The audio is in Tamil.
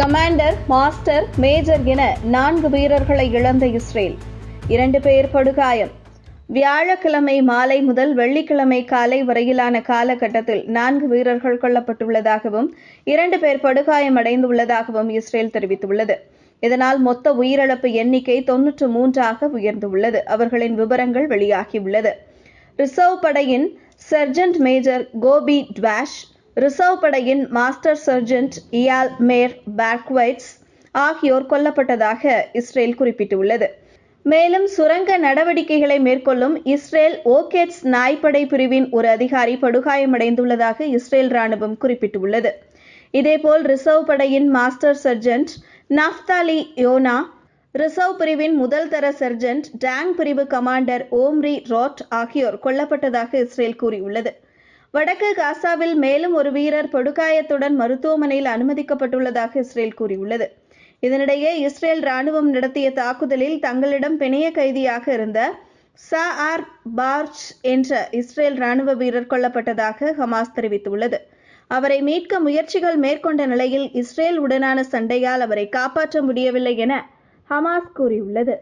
கமாண்டர் மாஸ்டர் மேஜர் என நான்கு வீரர்களை இழந்த இஸ்ரேல். இரண்டு பேர் படுகாயம். வியாழக்கிழமை மாலை முதல் வெள்ளிக்கிழமை காலை வரையிலான காலகட்டத்தில் நான்கு வீரர்கள் கொல்லப்பட்டுள்ளதாகவும் இரண்டு பேர் படுகாயமடைந்துள்ளதாகவும் இஸ்ரேல் தெரிவித்துள்ளது. இதனால் மொத்த உயிரிழப்பு எண்ணிக்கை தொன்னூற்று மூன்றாக உயர்ந்துள்ளது. அவர்களின் விவரங்கள் வெளியாகியுள்ளது. ரிசர்வ் படையின் சர்ஜென்ட் மேஜர் கோபி டுவாஷ் ரிசர்வ் படையின் மாஸ்டர் சர்ஜென்ட் இயால் மேர் பேக்வைட்ஸ் ஆகியோர் கொல்லப்பட்டதாக இஸ்ரேல் குறிப்பிட்டுள்ளது. மேலும் சுரங்க நடவடிக்கைகளை மேற்கொள்ளும் இஸ்ரேல் ஓகேட்ஸ் நாய்ப்படை பிரிவின் ஒரு அதிகாரி படுகாயமடைந்துள்ளதாக இஸ்ரேல் ராணுவம் குறிப்பிட்டுள்ளது. இதேபோல் ரிசர்வ் படையின் master sergeant Naftali Yona reserve பிரிவின் முதல் தர சர்ஜென்ட் டேங் பிரிவு கமாண்டர் ஓம்ரி ராட் ஆகியோர் கொல்லப்பட்டதாக இஸ்ரேல் கூறியுள்ளது. வடக்கு காசாவில் மேலும் ஒரு வீரர் படுகாயத்துடன் மருத்துவமனையில் அனுமதிக்கப்பட்டுள்ளதாக இஸ்ரேல் கூறியுள்ளது. இதனிடையே இஸ்ரேல் ராணுவம் நடத்திய தாக்குதலில் தங்களிடம் பிணைய கைதியாக இருந்த சா ஆர் பார்ச் என்ற இஸ்ரேல் ராணுவ வீரர் கொல்லப்பட்டதாக ஹமாஸ் தெரிவித்துள்ளது. அவரை மீட்க முயற்சிகள் மேற்கொண்ட நிலையில் இஸ்ரேல் உடனான சண்டையால் அவரை காப்பாற்ற முடியவில்லை என ஹமாஸ் கூறியுள்ளது.